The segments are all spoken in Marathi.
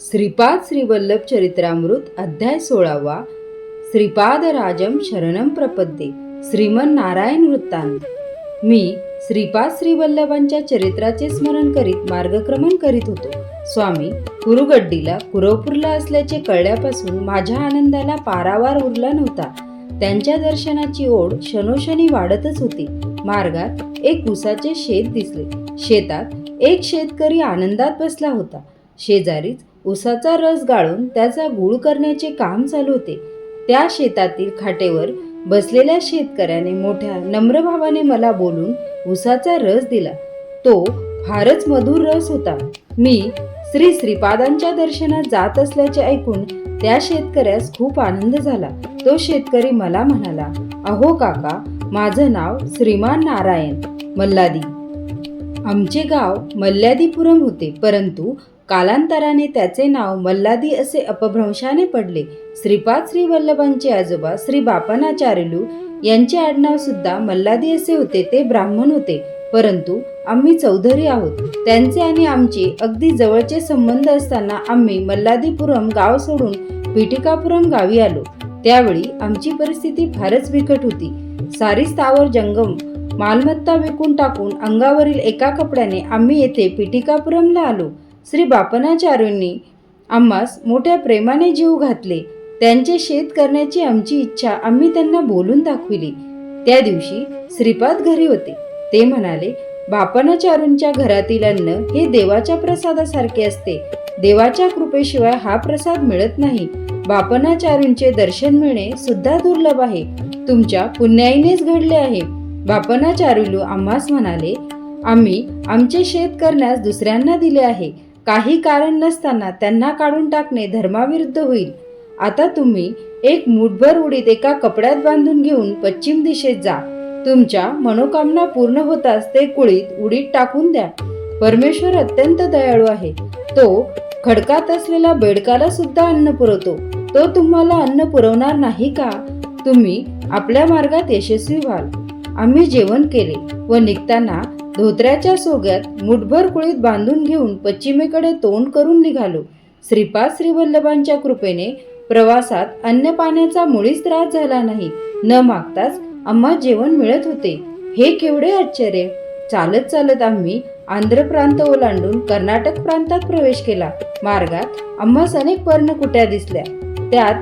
श्रीपाद श्रीवल्लभ चरित्रामृत अध्याय सोळावा. श्रीपाद राजम शरणम प्रपद्ये. श्रीमन नारायण वृत्तांत. मी श्रीपाद श्रीवल्लभांच्या चरित्राचे स्मरण करीत मार्गक्रमण करीत होतो. स्वामी कुरुगड्डीला कुरवपूरला असल्याचे कळल्यापासून माझ्या आनंदाला पारावार उरला नव्हता. त्यांच्या दर्शनाची ओढ क्षणोक्षणी वाढतच होती. मार्गात एक उसाचे शेत दिसले. शेतात एक शेतकरी आनंदात बसला होता. शेजारीच उसाचा रस गाळून त्याचा गुळ करण्याचे काम चालू होते. त्या शेतातील खाटेवर बसलेल्या शेतकऱ्याने मोठ्या नम्र भावाने मला बोलून उसाचा रस दिला. तो फारच मधुर रस होता. मी श्री श्रीपादांच्या दर्शनात जात असल्याचे ऐकून त्या शेतकऱ्यास खूप आनंद झाला. तो शेतकरी मला म्हणाला अहो काका माझं नाव श्रीमान नारायण मल्लादी. आमचे गाव मल्ल्यादीपुरम होते परंतु कालांतराने त्याचे नाव मल्लादी असे अपभ्रंशाने पडले. श्रीपाद श्री वल्लभांचे आजोबा श्री बापनाचार्यलू यांचे आडनाव सुद्धा मल्लादी असे होते ते ब्राह्मण होते. परंतु आम्ही चौधरी आहोत. त्यांचे आणि आमचे अगदी जवळचे संबंध असताना आम्ही मल्लादीपुरम गाव सोडून पिटिकापुरम गावी आलो. त्यावेळी आमची परिस्थिती फारच बिकट होती. सारी स्थावर जंगम मालमत्ता विकून टाकून अंगावरील एका कपड्याने आम्ही येथे पिटिकापुरमला आलो. श्री बापनाचार्यूंनी आम्हास मोठ्या प्रेमाने जीव घातले. त्यांचे शेत करण्याची आमची इच्छा आम्ही त्यांना बोलून दाखविली. त्या दिवशी श्रीपाद घरी होते. ते म्हणाले बापनाचारूंच्या घरातील अन्न हे देवाच्या प्रसादासारखे असते. देवाच्या कृपेशिवाय हा प्रसाद मिळत नाही. बापनाचारूंचे दर्शन मिळणे सुद्धा दुर्लभ आहे. तुमच्या पुण्याईनेच घडले आहे. बापनाचारुलू आम्हास म्हणाले आम्ही आमचे शेत करण्यास दुसऱ्यांना दिले आहे. काही कारण नसताना त्यांना काढून टाकणे धर्माविरुद्ध होईल. आता तुम्ही एक मुठभर उडीत एका कपड्यात बांधून घेऊन पश्चिम दिशेत जा. तुमच्या मनोकामना पूर्ण होताच ते कुळीत उडीत टाकून द्या. परमेश्वर अत्यंत दयाळू आहे. तो खडकात असलेला बेडकाला सुद्धा अन्न पुरवतो. तो तुम्हाला अन्न पुरवणार नाही का? तुम्ही आपल्या मार्गात यशस्वी व्हाल. आम्ही जेवण केले व निघताना धोत्र्याच्या सोग्यात मुठभर कुळीत बांधून घेऊन पश्चिमेकडे तोंड करून निघालो. श्रीपाद श्रीवल्लभांच्या कृपेने प्रवासात अन्न पाण्याचा मुळीच त्रास झाला नाही. न मागताच आम्हा जेवण मिळत होते. हे केवढे आश्चर्य! चालत चालत आम्ही आंध्र प्रांत ओलांडून कर्नाटक प्रांतात प्रवेश केला. मार्गात आम्हास अनेक पर्णकुट्या दिसल्या. त्यात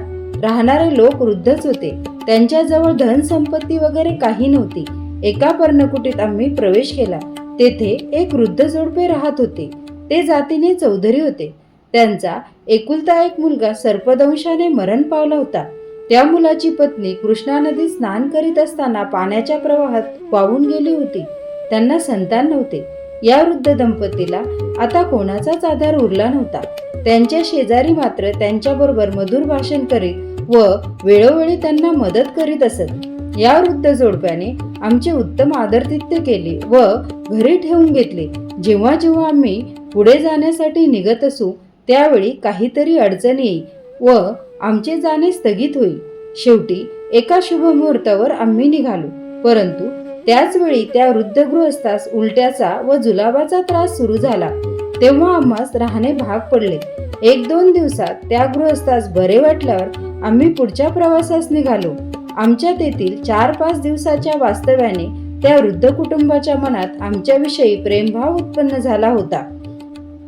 राहणारे लोक वृद्धच होते. त्यांच्याजवळ धन संपत्ती वगैरे काही नव्हती. एका पर्णकुटीत आम्ही प्रवेश केला. तेथे एक वृद्ध जोडपे राहत होते. ते जातीने चौधरी होते. त्यांचा एकुलता एक मुलगा सर्पदंशाने मरण पावला होता. त्या मुलाची पत्नी कृष्णा नदीत स्नान करीत असताना पाण्याच्या प्रवाहात वाहून गेली होती. त्यांना संतान नव्हते. या वृद्ध दंपतीला आता कोणाचाच आधार उरला नव्हता. त्यांच्या शेजारी मात्र त्यांच्याबरोबर मधुर भाषण करीत व वेळोवेळी त्यांना मदत करीत असत. या वृद्ध जोडप्याने आमचे उत्तम आदरातिथ्य केले व घरी ठेवून घेतले. जेव्हा जेव्हा आम्ही पुढे जाण्यासाठी निघत असू त्यावेळी काहीतरी अडचण येईल व आमचे जाणे स्थगित होईल. शेवटी एका शुभ मुहूर्तावर आम्ही निघालो. परंतु त्याचवेळी त्या वृद्ध गृहस्थास उलट्याचा व जुलाबाचा त्रास सुरू झाला. तेव्हा आम्हास राहणे भाग पडले. एक दोन दिवसात त्या गृहस्थास बरे वाटल्यावर आम्ही पुढच्या प्रवासास निघालो. आमच्या तेथील चार पाच दिवसाच्या वास्तव्याने त्या वृद्ध कुटुंबाच्या मनात आमच्याविषयी प्रेमभाव उत्पन्न झाला होता.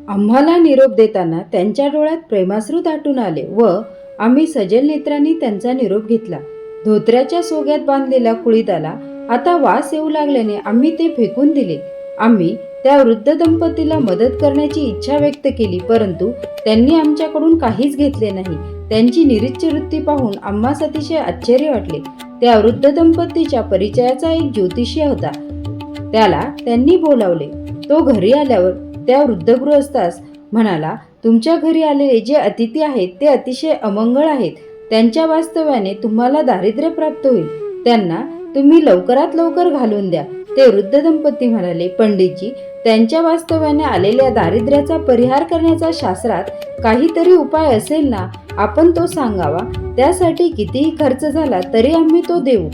आम्हाला निरोप देताना त्यांच्या डोळ्यात प्रेमाश्रू दाटून आले व आम्ही सजल नेत्रांनी त्यांचा निरोप घेतला. धोत्र्याच्या सोग्यात बांधलेल्या कुळीदाला आता वास येऊ लागल्याने आम्ही ते फेकून दिले. आम्ही त्या वृद्ध दंपतीला मदत करण्याची इच्छा व्यक्त केली परंतु त्यांनी आमच्याकडून काहीच घेतले नाही. त्यांची निरीच्छ वृत्ती पाहून आम्हास अतिशय आश्चर्य वाटले. त्या वृद्ध दंपतीच्या परिचयाचा एक ज्योतिषी होता. त्याला त्यांनी बोलावले. तो घरी आल्यावर त्या वृद्ध गृहस्थास म्हणाला तुमच्या घरी आलेले जे अतिथी आहेत ते अतिशय अमंगळ आहेत. त्यांच्या वास्तव्याने तुम्हाला दारिद्र्य प्राप्त होईल. त्यांना तुम्ही लवकरात लवकर घालून द्या. ते वृद्ध दंपती म्हणाले पंडितजी त्यांच्या वास्तव्याने आलेल्या दारिद्र्याचा परिहार करण्याचा शास्त्रात काहीतरी उपाय असेल ना आपण तो सांगावा. त्यासाठी कितीही खर्च झाला तरी आम्ही तो देऊ.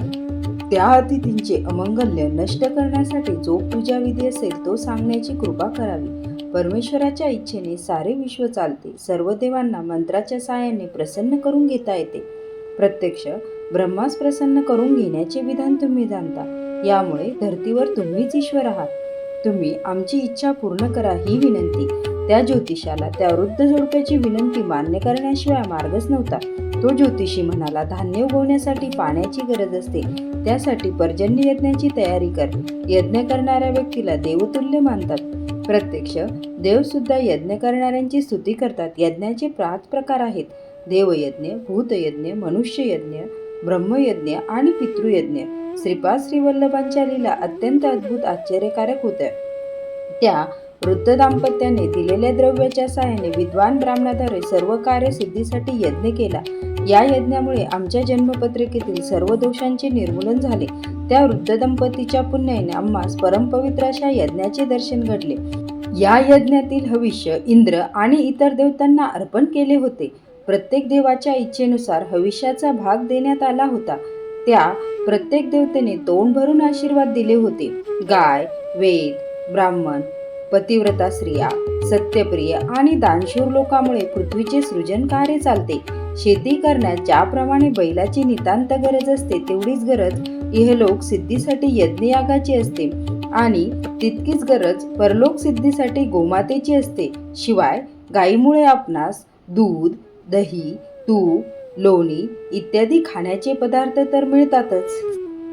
त्या अतिथींचे अमंगल्य नष्ट करण्यासाठी जो पूजा विधी असेल तो सांगण्याची कृपा करावी. परमेश्वराच्या इच्छेने सारे विश्व चालते. सर्व देवांना मंत्राच्या साहाय्याने प्रसन्न करून घेता येते. प्रत्यक्ष ब्रह्मास प्रसन्न करून घेण्याचे विधान तुम्ही जाणता. यामुळे धर्तीवर तुम्हीच ईश्वर आहात. तुम्ही आमची इच्छा पूर्ण करा ही विनंती. त्या ज्योतिषाला त्या वृद्ध जोडप्याची विनंती मान्य करण्याशिवाय मार्गच नव्हता. तो ज्योतिषी म्हणाला धान्य उगवण्यासाठी पाण्याची गरज असते. त्यासाठी पर्जन्य यज्ञाची तयारी कर. यज्ञ करणाऱ्या व्यक्तीला देवतुल्य मानतात. प्रत्यक्ष देव सुद्धा यज्ञ करणाऱ्यांची स्तुती करतात. यज्ञाचे पाच प्रकार आहेत. देवयज्ञ भूतयज्ञ मनुष्ययज्ञ ब्रह्मयज्ञ आणि पितृयज्ञ. श्रीपाद श्रीवल्लभांच्या लीला अत्यंत अद्भुत आश्चर्यकारक होत्या. त्या वृद्ध दाम्पत्याने दिलेल्या द्रव्याच्या सहाय्याने विद्वान ब्राह्मणाद्वारे सर्व कार्य सिद्धीसाठी यज्ञ केला. या यज्ञामुळे आमच्या जन्मपत्रिकेतील सर्व दोषांचे निर्मूलन झाले. त्या वृद्ध दंपतीच्या पुण्याने आम्हास परमपवित्र अशा यज्ञाचे दर्शन घडले. या यज्ञातील हविष्य इंद्र आणि इतर देवतांना अर्पण केले होते. प्रत्येक देवाच्या इच्छेनुसार हविष्याचा भाग देण्यात आला होता. त्या प्रत्येक देवतेने तोंड भरून आशीर्वाद दिले होते. गाय वेद ब्राह्मण पतिव्रता स्त्रिया सत्यप्रिय आणि दानशूर लोकांमुळे पृथ्वीचे सृजन कार्य चालते. शेती करण्यात ज्याप्रमाणे बैलाची नितांत गरज असते तेवढीच गरज इहलोक सिद्धीसाठी यज्ञयागाची असते आणि तितकीच गरज परलोक सिद्धीसाठी गोमातेची असते. शिवाय गायीमुळे आपणास दूध दही तूप लोणी इत्यादी खाण्याचे पदार्थ तर मिळतातच.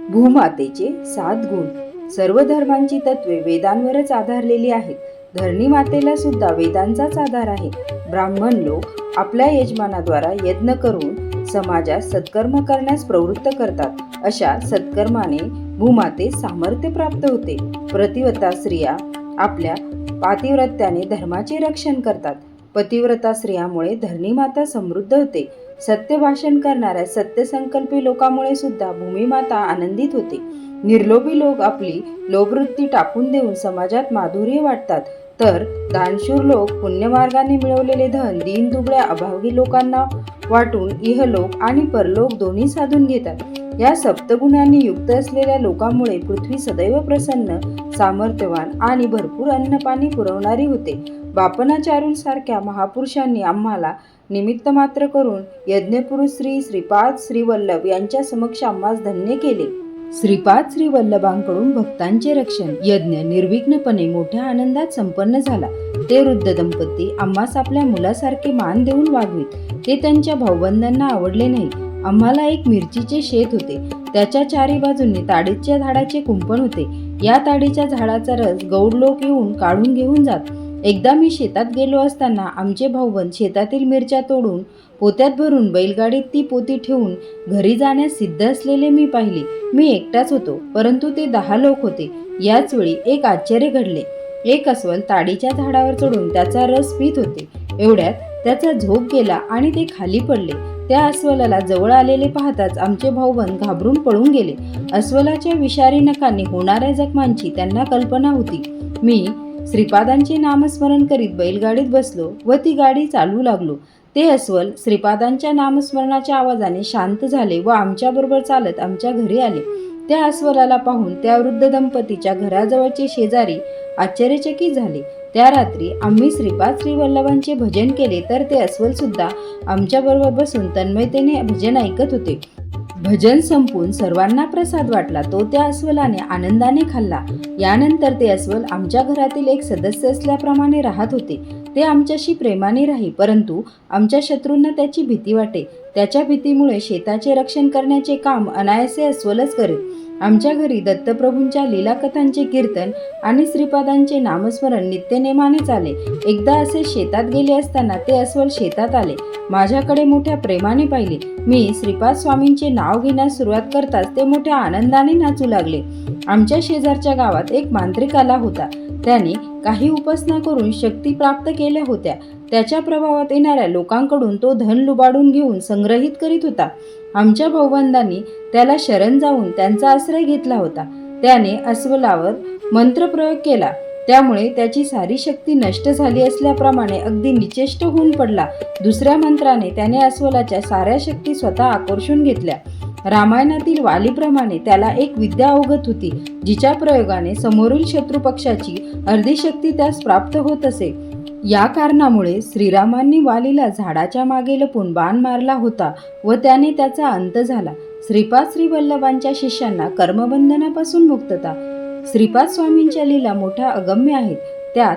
भूमातेचे सात गुण. सर्व धर्मांची तत्वे वेदांवरच आधारलेली आहेत. धरणी मातेला सुद्धा वेदांचाच आधार आहे. ब्राह्मण लोक आपल्या यजमानाद्वारा यज्ञ करून समाजात सत्कर्म करण्यास प्रवृत्त करतात. अशा सत्कर्माने भूमाते सामर्थ्य प्राप्त होते. प्रतिव्रता स्त्रिया आपल्या पातिव्रत्याने धर्माचे रक्षण करतात. पतिव्रता स्त्रियामुळे धरणी माता समृद्ध होते. सत्य भाषण करणाऱ्या सत्यसंकल्पी लोकामुळे सुद्धा भूमिमाता आनंदित होते. निर्लोभी लोक आपली लोभवृत्ती टाकून देऊन समाजात माधुर्य वाटतात. तर दानशूर लोक पुण्यमार्गाने मिळवलेले धन दीन दुबळ्या अभावी लोकांना वाटून इहलोक आणि परलोक दोन्ही साधून घेतात. या सप्तगुणांनी युक्त असलेल्या लोकांमुळे पृथ्वी सदैव प्रसन्न सामर्थ्यवान आणि भरपूर अन्नपाणी पुरवणारी होते. बापनाचारूंसारख्या महापुरुषांनी आम्हाला निमित्त मात्र करून यज्ञपुरुष श्री श्रीपाद श्रीवल्लभ यांच्या समक्ष आम्हास धन्य केले. श्रीपाद श्री वल्लभांकडून भक्तांचे रक्षण यज्ञ निर्विघ्नपणे मोठ्या आनंदात संपन्न झाला. ते वृद्ध दंपती आम्हास आपल्या मुलासारखे मान देऊन वागवीत. ते त्यांच्या भाऊबंधांना आवडले नाही आम्हाला एक मिरचीचे शेत होते. त्याच्या चारी बाजूंनी ताडीच्या झाडाचे कुंपण होते. या ताडीच्या झाडाचा रस गौड लोक येऊन काढून घेऊन जात. एकदा मी शेतात गेलो असताना आमचे भाऊबंद शेतातील मिरच्या तोडून पोत्यात भरून बैलगाडीत ती पोती ठेवून घरी जाण्यास सिद्ध असलेले मी पाहिले. मी एकटाच होतो परंतु ते दहा लोक होते. याच वेळी एक आश्चर्य घडले. एक अस्वल ताडीच्या झाडावर चढून त्याचा रस पित होते. एवढ्यात त्याचा झोप गेला आणि ते खाली पडले. त्या अस्वलाला जवळ आलेले पाहताच आमचे भाऊबंद घाबरून पळून गेले. अस्वलाच्या विषारी नखांनी होणाऱ्या जखमांची त्यांना कल्पना होती. मी श्रीपादांचे नामस्मरण करीत बैलगाडीत बसलो व ती गाडी चालू लागलो. ते अस्वल श्रीपादांच्या नामस्मरणाच्या आवाजाने शांत झाले व आमच्याबरोबर चालत आमच्या घरी आले. त्या अस्वलाला पाहून त्या वृद्ध दंपतीच्या घराजवळचे शेजारी आश्चर्यचकित झाले. त्या रात्री आम्ही श्रीपाद श्रीवल्लभांचे भजन केले तर ते अस्वल सुद्धा आमच्याबरोबर बसून तन्मयतेने भजन ऐकत होते. भजन संपून सर्वांना प्रसाद वाटला तो त्या अस्वलाने आनंदाने खाल्ला. यानंतर ते अस्वल आमच्या घरातील एक सदस्य असल्याप्रमाणे राहत होते. ते आमच्याशी प्रेमाने राही परंतु आमच्या शत्रूंना त्याची भीती वाटे. त्याच्या भीतीमुळे शेताचे रक्षण करण्याचे काम अनायसे अस्वलच करेल आमच्या घरी दत्तप्रभूंच्या लीलाकथांचे कीर्तन आणि श्रीपादांचे नामस्मरण नित्यनेमाने चाले एकदा असे शेतात गेले असताना ते अस्वल शेतात आले. माझ्याकडे मोठ्या प्रेमाने पाहिले. मी श्रीपाद स्वामींचे नाव घेण्यास सुरुवात करताच ते मोठ्या आनंदाने नाचू लागले. आमच्या शेजारच्या गावात एक मांत्रिक आला होता. त्याने काही उपासना करून शक्ती प्राप्त केल्या होत्या. त्याच्या प्रभावात येणाऱ्या लोकांकडून तो धन लुबाडून घेऊन संग्रहित करीत होता. आमच्या भाऊबंदांनी त्याला शरण जाऊन त्यांचा आश्रय घेतला होता. त्याने अस्वलावर मंत्रप्रयोग केला. त्यामुळे त्याची सारी शक्ती नष्ट झाली असल्याप्रमाणे अगदी निचेष्ट होऊन पडला. दुसऱ्या मंत्राने त्याने अस्वलाच्या साऱ्या शक्ती स्वतः आकर्षून घेतल्या. रामायणातील वालीप्रमाणे त्याला एक विद्या अवगत होती जिच्या प्रयोगाने समोरील शत्रू पक्षाची अर्धी शक्ती त्यास प्राप्त होत असे. या कारणामुळे श्रीरामांनी वालीला झाडाच्या मागे लपून बाण मारला होता व त्याने त्याचा अंत झाला. श्रीपाद श्री वल्लभांच्या शिष्यांना कर्मबंधनापासून मुक्तता. श्रीपाद स्वामींच्या लीला मोठ्या अगम्य आहेत. त्यात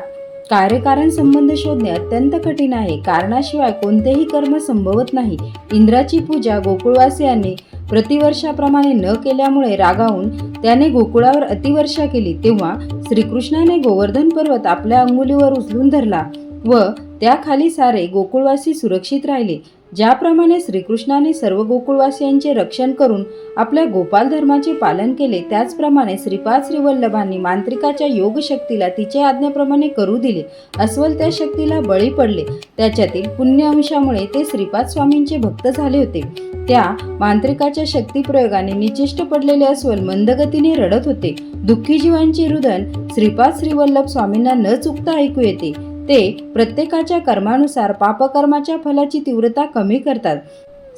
कार्यकारण संबंध शोधणे अत्यंत कठीण आहे. कारणाशिवाय कोणतेही कर्म संभवत नाही. इंद्राची पूजा गोकुळवासियांनी प्रतिवर्षाप्रमाणे न केल्यामुळे रागावून त्याने गोकुळावर अतिवर्षा केली तेव्हा श्रीकृष्णाने गोवर्धन पर्वत आपल्या अंगुलीवर उचलून धरला व त्याखाली सारे गोकुळवासी सुरक्षित राहिले. ज्याप्रमाणे श्रीकृष्णाने सर्व गोकुळवासियांचे रक्षण करून आपल्या गोपाल धर्माचे पालन केले त्याचप्रमाणे श्रीपाद श्रीवल्लभांनी मांत्रिकाच्या योग शक्तीला तिच्या आज्ञेप्रमाणे करू दिले. अस्वल त्या शक्तीला बळी पडले. त्याच्यातील पुण्य अंशामुळे ते श्रीपाद स्वामींचे भक्त झाले होते. त्या मांत्रिकाच्या शक्तीप्रयोगाने निचिष्ट पडलेले अस्वल मंदगतीने रडत होते. दुःखी जीवांचे रुदन श्रीपाद श्रीवल्लभ स्वामींना न चुकता ऐकू येते. ते प्रत्येकाच्या कर्मानुसार पापकर्माच्या फलाची तीव्रता कमी करतात.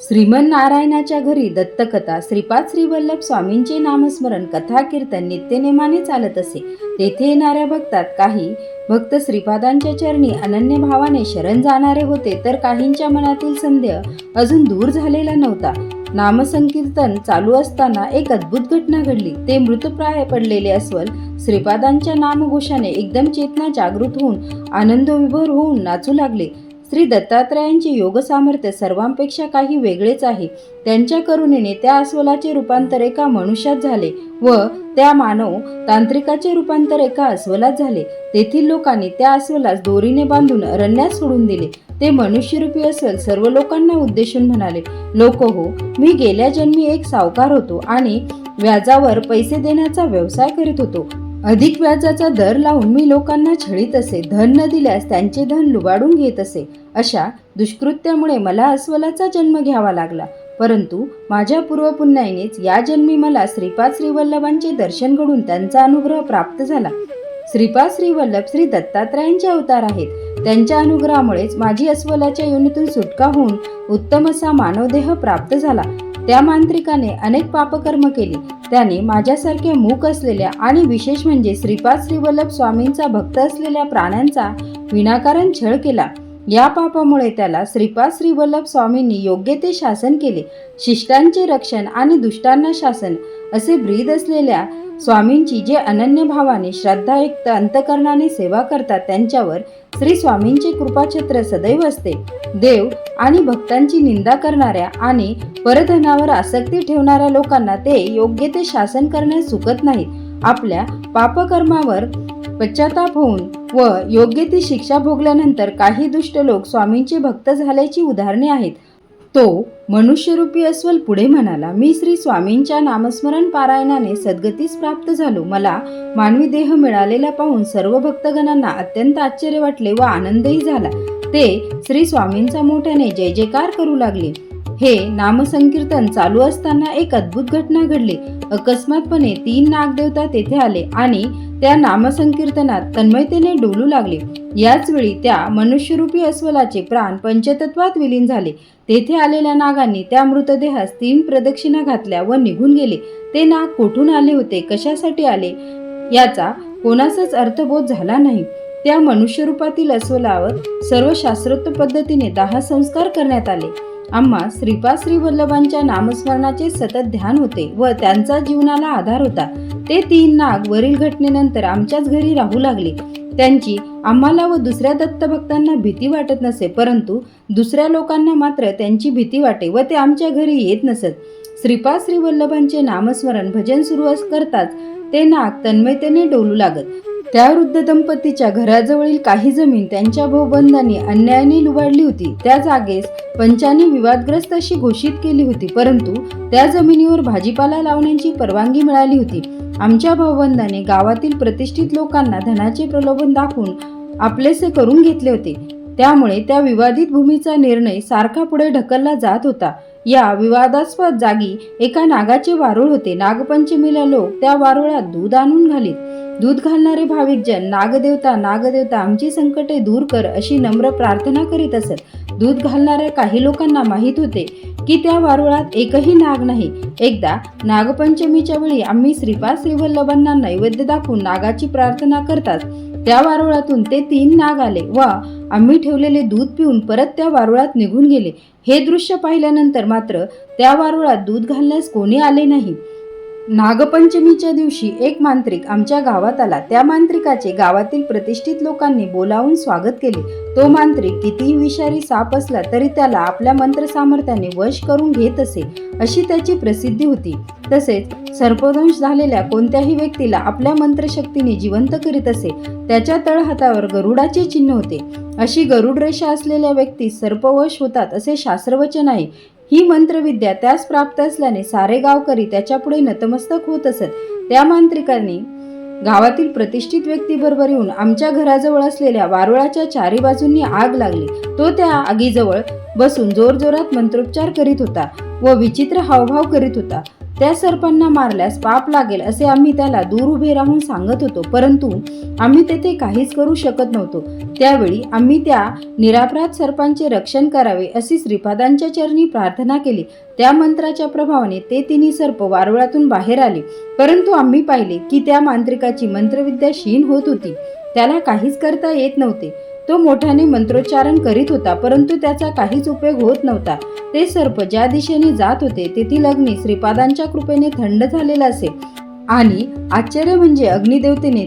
श्रीमन्नारायणाच्या घरी दत्तकथा श्रीपाद श्रीवल्लभ स्वामींचे नामस्मरण कथा कीर्तन नित्यनेमाने चालत असे. तेथे येणाऱ्या भक्तात काही भक्त श्रीपादांच्या चरणी अनन्य भावाने शरण जाणारे होते तर काहींच्या मनातील संदेह अजून दूर झालेला नव्हता. नामसंकीर्तन चालू असताना एक अद्भुत घटना घडली. ते मृतप्राय पडलेले अस्वल श्रीपादांच्या नामघोषाने एकदम चेतना जागृत होऊन आनंदविभोर होऊन नाचू लागले. श्री दत्तात्रयांचे योग सामर्थ्य सर्वांपेक्षा काही वेगळेच आहे. त्यांच्या करुणेने त्या अस्वलाचे रूपांतर एका मनुष्यात झाले व त्या मानव तांत्रिकाचे रूपांतर एका अस्वलात झाले. तेथील लोकांनी त्या अस्वलास दोरीने बांधून रण्यात सोडून दिले. ते मनुष्यरूपी अस्वल सर्व लोकांना उद्देशून म्हणाले लोक हो मी गेल्या जन्मी एक सावकार होतो आणि व्याजावर पैसे देण्याचा व्यवसाय करीत होतो. अधिक व्याजाचा दर लावून मी लोकांना छळीत असे धन न दिल्यास त्यांचे धन लुबाडून घेत असे अशा दुष्कृत्यामुळे मला अस्वलाचा जन्म घ्यावा लागला. परंतु माझ्या पूर्वपुण्याईनेच या जन्मी मला श्रीपाद श्रीवल्लभांचे दर्शन घडून त्यांचा अनुग्रह प्राप्त झाला. श्रीपाद श्रीवल्लभ श्री दत्तात्रयांचे अवतार आहेत. त्यांच्या अनुग्रहामुळेच माझी अस्वलाच्या योनीतून सुटका होऊन उत्तम असा मानवदेह प्राप्त झाला. त्या मांत्रिकाने अनेक पापकर्म केली. त्याने माझ्यासारखे मूक असलेल्या आणि विशेष म्हणजे श्रीपाद श्रीवल्लभ स्वामींचा भक्त असलेल्या प्राण्यांचा विनाकारण छळ केला. या पापामुळे त्याला श्रीपाद श्रीवल्लभ स्वामींनी योग्य ते शासन केले. शिष्टांचे रक्षण आणि दुष्टांना शासन असे ब्रीद असलेल्या स्वामींची जे अनन्य भावाने श्रद्धायुक्त अंतकरणाने सेवा करतात त्यांच्यावर श्री स्वामींचे कृपाछत्र सदैव असते. देव आणि भक्तांची निंदा करणाऱ्या आणि परधनावर आसक्ती ठेवणाऱ्या लोकांना ते योग्य ते शासन करण्यास चुकत नाहीत. आपल्या पापकर्मावर पश्चाताप होऊन व योग्य ती शिक्षा भोगल्यानंतर काही दुष्ट लोक स्वामींचे भक्त झाल्याची उदाहरणे आहेत. तो मनुष्यरूपी अस्वल पुढे म्हणाला मी श्री स्वामींच्या नामस्मरण पारायणाने सद्गतीस प्राप्त झालो. मला मानवी देह मिळालेला पाहून सर्व भक्तगणांना अत्यंत आश्चर्य वाटले व आनंदही झाला. ते श्री स्वामींचा मोठ्याने जय जयकार करू लागले. हे नामसंकीर्तन चालू असताना एक अद्भुत घटना घडली. अकस्मातपणे तीन नागदेवता तेथे आले आणि त्या नामसंकीर्तनात तन्मयतेने डोलू लागले. याच वेळी त्या मनुष्यरूपी अस्वलाचे प्राण पंचतत्वात विलीन झाले. तेथे आलेल्या नागांनी त्या मृतदेहास तीन प्रदक्षिणा घातल्या व निघून गेले. ते नाग कुठून आले होते? कशासाठी आले? याचा कोणाचाच अर्थबोध झाला नाही. त्या मनुष्यरूपातील अस्वलावर सर्व शास्त्रोक्त पद्धतीने दहा संस्कार करण्यात आले. आम्हा श्रीपाद श्री वल्लभांच्या नामस्मरणाचे सतत ध्यान होते व त्यांचा जीवनाला आधार होता. ते तीन नाग वरील घटनेनंतर आमच्याच घरी राहू लागले. त्यांची आम्हाला व दुसऱ्या दत्तभक्तांना भीती वाटत नसे परंतु दुसऱ्या लोकांना मात्र त्यांची भीती वाटे व ते आमच्या घरी येत नसत. श्रीपाद श्री वल्लभांचे नामस्मरण भजन सुरू अस- करताच ते नाग तन्मयतेने डोलू लागत. त्या वृद्ध दंपतीच्या घराजवळील काही जमीन त्यांच्या भाऊबंधांनी अन्यायाने लुबाडली होती. त्या जागेस पंचांनी विवादग्रस्त अशी घोषित केली होती परंतु त्या जमिनीवर भाजीपाला लावण्याची परवानगी मिळाली होती. आमच्या भाऊबंधाने गावातील प्रतिष्ठित लोकांना धनाचे प्रलोभन दाखवून आपलेसे करून घेतले होते. त्यामुळे त्या विवादित भूमीचा निर्णय सारखा पुढे ढकलला जात होता. या विवादास्पद जागी एका नागाचे वारुळ होते. नागपंचमीला लोक त्या वारुळात दूध आणून घालीत. दूध घालणारे भाविक जन नागदेवता नागदेवता आमची संकटे दूर कर अशी नम्र प्रार्थना करीत असत. दूध घालणाऱ्या काही लोकांना माहीत होते की त्या वारुळात एकही नाग नाही. एकदा नागपंचमीच्या वेळी आम्ही श्रीपाद श्रीवल्लभांना नैवेद्य दाखवून नागाची प्रार्थना करतात. त्या वारुळातून ते तीन नाग आले व आम्ही ठेवलेले दूध पिऊन परत त्या वारुळात निघून गेले. हे दृश्य पाहिल्यानंतर मात्र त्या वारुळात दूध घालण्यास कोणी आले नाही. नागपंचमीच्या दिवशी एक मांत्रिक आमच्या गावात आला. त्या मांत्रिकाचे गावातील प्रतिष्ठित लोकांनी बोलावून स्वागत केले. तो मांत्रिक कितीही विषारी साप असला तरी त्याला आपल्या मंत्र सामर्थ्याने वश करून घेत असे अशी त्याची प्रसिद्धी होती. तसेच सर्पदंश झालेल्या कोणत्याही व्यक्तीला आपल्या मंत्रशक्तीने जिवंत करीत असे त्याच्या तळहातावर गरुडाचे चिन्ह होते. अशी गरुड रेषा असलेल्या व्यक्ती सर्पवश होतात असे शास्त्रवचन आहे. ही मंत्रविद्या त्यास प्राप्त असल्याने सारे गावकरी त्याच्यापुढे नतमस्तक होत असत. त्या मांत्रिकाने गावातील प्रतिष्ठित व्यक्तीबरोबर येऊन आमच्या घराजवळ असलेल्या वारुळाच्या चारी बाजूंनी आग लागली. तो त्या आगीजवळ बसून जोरजोरात मंत्रोच्चार करीत होता व विचित्र हावभाव करीत होता. त्या सर्पांना मारल्यास पाप लागेल असे आम्ही त्याला दूर उभे राहून सांगत होतो. परंतु आम्ही तेथे काहीच करू शकत नव्हतो. त्यावेळी आम्ही त्या निरापराध सर्पांचे रक्षण करावे अशी श्रीपादांच्या चरणी प्रार्थना केली. त्या मंत्राच्या प्रभावाने ते तिन्ही सर्प वारुळातून बाहेर आले. परंतु आम्ही पाहिले की त्या मांत्रिकाची मंत्रविद्या क्षीण होत होती. त्याला काहीच करता येत नव्हते. तो मोठ्याने मंत्रोच्चारण करीत होता परंतु त्याचा काहीच उपयोग होत नव्हता. ते सर्प ज्या दिशेने जात होते तेथील अग्नी श्रीपादांच्या कृपेने थंड झालेला असे. आणि आश्चर्य म्हणजे अग्निदेवतेने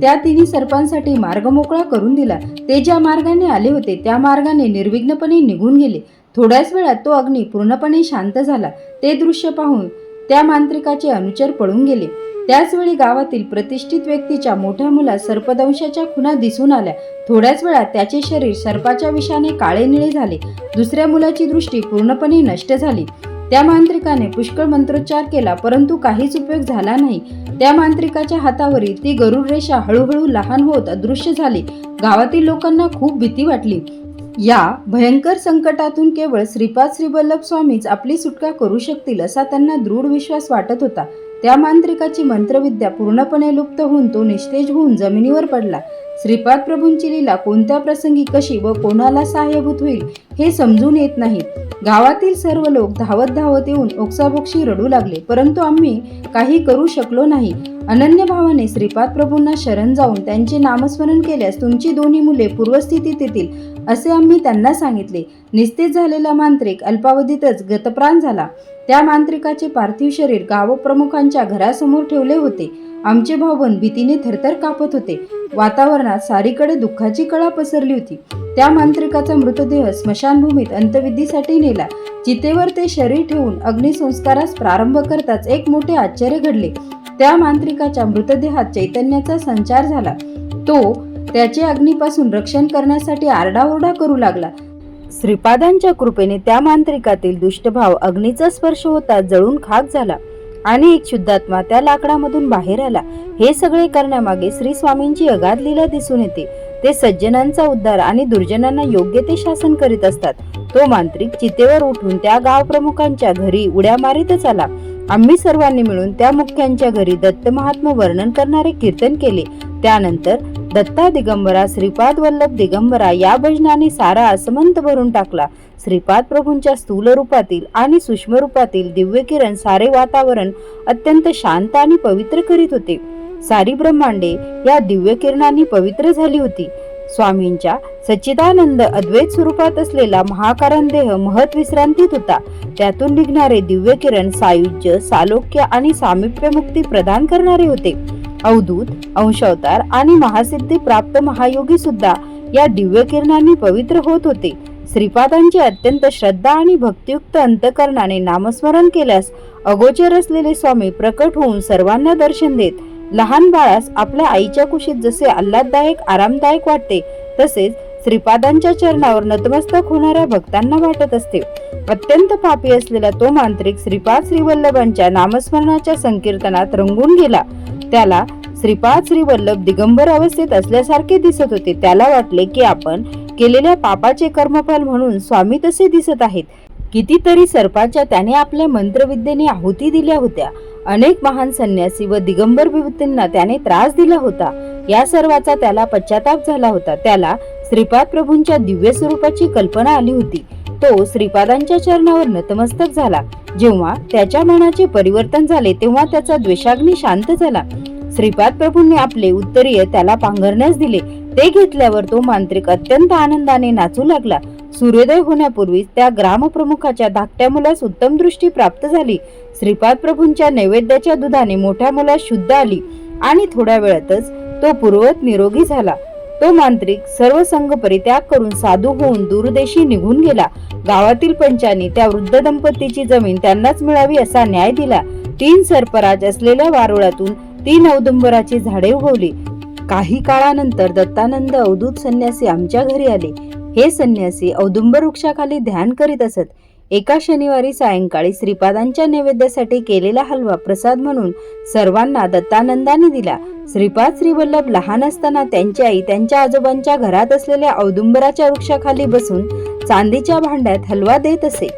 त्या तिन्ही सर्पांसाठी मार्ग मोकळा करून दिला. ते ज्या मार्गाने आले होते त्या मार्गाने निर्विघ्नपणे निघून गेले. थोड्याच वेळात तो अग्नी पूर्णपणे शांत झाला. ते दृश्य पाहून त्या मांत्रिकाचे अनुचर पळून गेले. त्याचवेळी गावातील प्रतिष्ठित व्यक्तीच्या मोठ्या मुला सर्पदंशाच्या खुणा दिसून आल्या. थोड्याच वेळात त्याचे शरीर सर्पाच्या विषाने काळे निळे झाले. दुसऱ्या मुलाची दृष्टी पूर्णपणे नष्ट झाली. त्या मांत्रिकाने पुष्कळ मंत्रोच्चार केला परंतु काहीच उपयोग झाला नाही. त्या मांत्रिकाच्या हातावरील ती गरुड रेषा हळूहळू लहान होत अदृश्य झाली. गावातील लोकांना खूप भीती वाटली. या भयंकर संकटातून केवळ श्रीपाद श्रीवल्लभ स्वामीच आपली सुटका करू शकतील असा त्यांना दृढ विश्वास वाटत होता. त्या मांत्रिकाची मंत्रविद्या पूर्णपणे लुप्त होऊन तो निस्तेज होऊन जमिनीवर पडला. श्रीपाद प्रभूंची लीला कोणत्या प्रसंगी कशी व कोणाला सहाय्यभूत होईल हे समजून येत नाही. गावातील सर्व लोक धावत धावत येऊन ओक्साबोक्षी रडू लागले परंतु आम्ही काही करू शकलो नाही. अनन्य भावाने श्रीपाद प्रभूंना शरण जाऊन त्यांचे नामस्मरण केल्यास तुमची दोन्ही मुले पूर्वस्थितीत येतील. असे आम्ही त्यांना सांगितले. निस्तेज झालेला मांत्रिक अल्पावधीतच गतप्राण झाला. त्या मांत्रिकाचे पार्थिव शरीर गावप्रमुखांच्या घरासमोर ठेवले होते. आमचे भाऊबंद भीतीने थरथर कापत होते. वातावरणात सारीकडे दुःखाची कळा पसरली होती. त्या मांत्रिकाचा मृतदेह स्मशानभूमीत अंत्यविधीसाठी नेला. चितेवर ते शरीर ठेवून अग्निसंस्कारास प्रारंभ करताच एक मोठे आश्चर्य घडले. त्या मांत्रिकाच्या मृतदेहात चैतन्याचा संचार झाला. तो त्याचे अग्नीपासून रक्षण करण्यासाठी आरडाओरडा करू लागला. श्रीपादांच्या कृपेने त्या मांत्रिकातील दुष्टभाव अग्नीचा स्पर्श होता जळून खाक झाला आणि एक शुद्धात्मा त्या लाकडामधून बाहेर आला. हे सगळे करण्यामागे श्री स्वामींची अगाध लीला दिसून येते. ते सज्जनांचा उद्धार आणि दुर्जनांना योग्य ते शासन करीत असतात. तो मांत्रिक चितेवर उठून त्या गाव प्रमुखांच्या घरी उड्या मारीतच आला. आम्ही सर्वांनी मिळून त्या मुख्यांच्या घरी दत्त महात्मा वर्णन करणारे कीर्तन केले. त्यानंतर दत्ता दिगंबरा श्रीपाद वल्लभ दिगंबरा या भजनाने सारा असमंत भरून टाकला. श्रीपाद प्रभूंच्या स्थूल रूपातील आणि सूक्ष्म रूपातील दिव्य किरण सारे वातावरण अत्यंत शांत आणि पवित्र करीत होते. सारी ब्रह्मांडे या दिव्य किरणांनी पवित्र झाली होती. स्वामींच्या सच्चिदानंद अद्वैत स्वरूपात असलेला महाकारण देह महत विश्रांतीत होता. त्यातून निघणारे दिव्य किरण सायुज्य सालोक्य आणि सामिप्य मुक्ती प्रदान करणारे होते. अवधूत अंशावतार आणि महासिद्धी प्राप्त महायोगी सुद्धा या दिव्य किरणांनी पवित्र होत होते. श्रीपादांची अत्यंत श्रद्धा आणि भक्तियुक्त अंतकरणाने नामस्मरण केल्यास अगोचर असलेले स्वामी प्रकट होऊन सर्वांना दर्शन देत लहान बाळास आपल्या आईच्या कुशीत जसे आल्हाददायक आरामदायक वाटते तसेच श्रीपादांच्या चरणावर नतमस्तक होणाऱ्या भक्तांना वाटत असते. अत्यंत पापी असलेला तो मांत्रिक श्रीपाद श्रीवल्लभांच्या नामस्मरणाच्या संकीर्तनात रंगून गेला. त्याला श्रीपाद श्रीवल्लभ दिगंबर अवस्थेत असल्यासारखे दिसत होते. त्याला वाटले की आपण केलेल्या पापाचे कर्मफल म्हणून स्वामी तसे दिसत आहेत. कितीतरी सर्पाच्या त्याने आपल्या मंत्रविद्येने आहुती दिल्या होत्या. अनेक महान संन्यासी व दिगंबर विभूतींना त्याने त्रास दिला होता. या सर्वाचा त्याला पश्चाताप झाला होता. त्याला श्रीपाद प्रभूंच्या दिव्य स्वरूपाची कल्पना आली होती. तो श्रीपादांच्या चरणावर नतमस्तक झाला. जेव्हा त्याच्या मनाचे परिवर्तन झाले तेव्हा त्याचा द्वेषाग्नी शांत झाला. श्रीपाद प्रभूंनी आपले उत्तरीय त्याला पांघरण्यास दिले. ते घेतल्यावर तो मांत्रिक अत्यंत आनंदाने नाचू लागला. सूर्योदय होण्यापूर्वीच त्या ग्रामप्रमुखाच्या धाकट्या मुलास उत्तम दृष्टी प्राप्त झाली. श्रीपाद प्रभूंच्या नैवेद्याच्या दुधाने मोठ्या मुलास शुद्ध आली. आणि थोड्या वेळातच तो पूर्वत निरोगी झाला. तो मांत्रिक सर्व संघ परित्याग करून साधू होऊन दूरदेशी निघून गेला. गावातील पंचांनी त्या वृद्ध दंपतीची जमीन त्यांनाच मिळावी असा न्याय दिला. तीन सरपराज असलेल्या वारुळातून तीन औदुंबराची झाडे उगवली. काही काळानंतर दत्तानंद अवधूत संन्यासी आमच्या घरी आले. हे संन्यासी औदुंबर वृक्षाखाली ध्यान करीत असत. एका शनिवारी सायंकाळी श्रीपादांच्या नैवेद्यासाठी केलेला हलवा प्रसाद म्हणून सर्वांना दत्तानंदाने दिला. श्रीपाद श्रीवल्लभ लहान असताना त्यांची आई त्यांच्या आजोबांच्या घरात असलेल्या औदुंबराच्या वृक्षाखाली बसून चांदीच्या भांड्यात हलवा देत असे.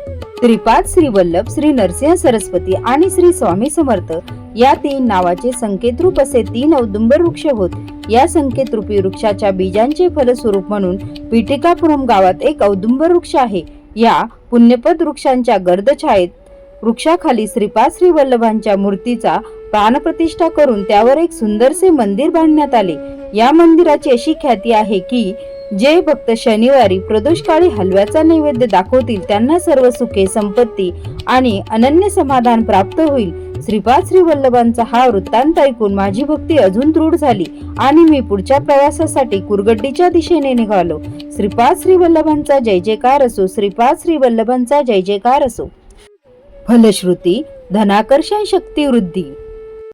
त्रिपाद श्रीवल्लभ श्री नरसिंह सरस्वती आणि श्री स्वामी समर्थ या तीन नावाचे संकेतरूप असे तीन औदुंबर वृक्ष होत. या संकेतरूपी वृक्षाच्या बीजांचे फलस्वरूप म्हणून पिटिकापुरम गावात एक औदुंबर वृक्ष आहे. या पुण्यपद वृक्षांच्या गर्दछायेत वृक्षाखाली श्रीपाद श्री वल्लभांच्या मूर्तीचा प्राणप्रतिष्ठा करून त्यावर एक सुंदरसे मंदिर बांधण्यात आले. या मंदिराची अशी ख्याती आहे की जे भक्त शनिवारी प्रदोषकाळी हलव्याचा नैवेद्य दाखवतील त्यांना सर्व सुखे संपत्ती आणि अनन्य समाधान प्राप्त होईल. श्रीपाद श्री वल्लभांचा हा वृत्तांत ऐकून माझी भक्ती अजून दृढ झाली आणि मी पुढच्या प्रवासासाठी कुरगड्डीच्या दिशेने निघालो. श्रीपाद श्री वल्लभांचा जय जयकार असो श्रीपाद श्री वल्लभांचा जय जयकार असो. फलश्रुती धनाकर्षण शक्ती वृद्धी.